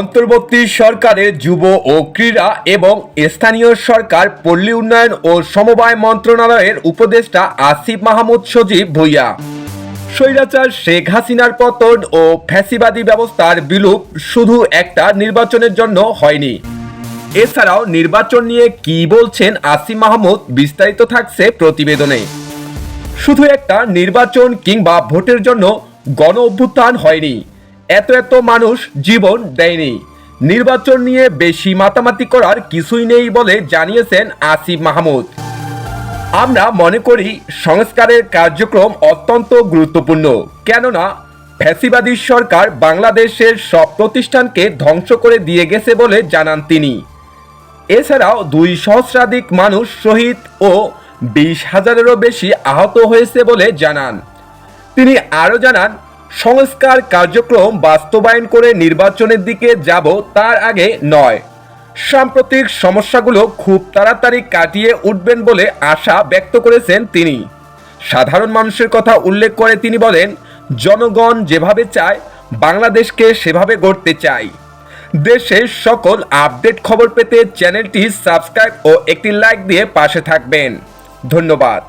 অন্তর্বর্তী সরকারের যুব ও ক্রীড়া এবং স্থানীয় সরকার, পল্লী উন্নয়ন ও সমবায় মন্ত্রণালয়ের উপদেষ্টা আসিফ মাহমুদ সজীব ভুইয়া। স্বৈরাচার শেখ হাসিনার পতন ও ফ্যাসিবাদী ব্যবস্থার বিলুপ শুধু একটা নির্বাচনের জন্য হয়নি। এছাড়াও নির্বাচন নিয়ে কি বলছেন আসিফ মাহমুদ বিস্তারিত থাকছে প্রতিবেদনে। শুধু একটা নির্বাচন কিংবা ভোটের জন্য গণ অভ্যুত্থান হয়নি। এত এত মানুষ জীবন দেয়নি। নির্বাচন নিয়ে বেশি মাতামাতি করার কিছুই নেই বলে জানিয়েছেন আসিফ মাহমুদ। আমরা মনে করি সংস্কারের কার্যক্রম অত্যন্ত গুরুত্বপূর্ণ, কেননা ফ্যাসিবাদী সরকার বাংলাদেশের সব প্রতিষ্ঠানকে ধ্বংস করে দিয়ে গেছে বলে জানান তিনি। এছাড়াও দুই সহস্রাধিক মানুষ শহীদ ও বিশ হাজারেরও বেশি আহত হয়েছে বলে জানান। তিনি আরও জানান সংস্কার কার্যক্রম বাস্তবায়ন করে নির্বাচনের দিকে যাব তার আগে নয়। সাম্প্রতিক সমস্যাগুলো খুব তাড়াতাড়ি কাটিয়ে উঠবেন বলে আশা ব্যক্ত করেছেন তিনি। সাধারণ মানুষের কথা উল্লেখ করে তিনি বলেন, জনগণ যেভাবে চায়, বাংলাদেশকে সেভাবে গড়তে চাই। দেশের সকল আপডেট খবর পেতে চ্যানেলটি সাবস্ক্রাইব ও একটি লাইক দিয়ে পাশে থাকবেন। ধন্যবাদ।